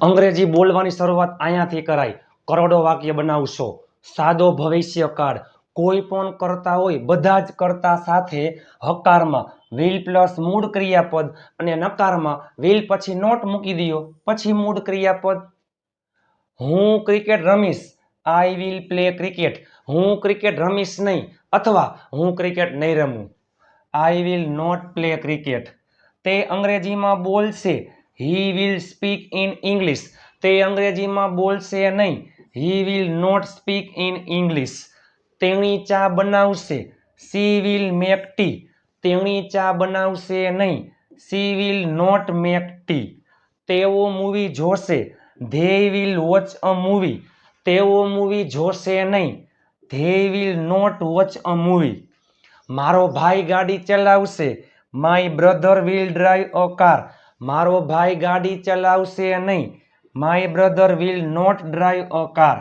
અંગ્રેજી બોલવાની શરૂઆત અહીંયાથી કરાય કરોડો વાક્ય બનાવશો. સાદો ભવિષ્યકાળ. કોઈ પણ કરતા હોય, બધા જ કરતા સાથે હકારમાં. વિલ પ્લસ મૂળ ક્રિયાપદ અને નકારમાં વિલ પછી નોટ મૂકી દો પછી મૂળ ક્રિયાપદ. હું ક્રિકેટ રમીશ. આઈ વિલ પ્લે ક્રિકેટ હું ક્રિકેટ રમીશ નહીં. અથવા હું ક્રિકેટ નહીં રમું. I will not play cricket તે અંગ્રેજીમાં બોલશે. He will speak in English તે અંગ્રેજીમાં બોલશે નહીં. He will not speak in English તેણી ચા બનાવશે. સી વિલ મેક ટી તેણી ચા બનાવશે નહીં. She will not make tea તેઓ મૂવી જોશે. They will watch a movie તેઓ મૂવી જોશે નહીં. They will not watch a movie મારો ભાઈ ગાડી ચલાવશે. My brother will drive a car મારો ભાઈ ગાડી ચલાવશે નહીં. My brother will not drive a car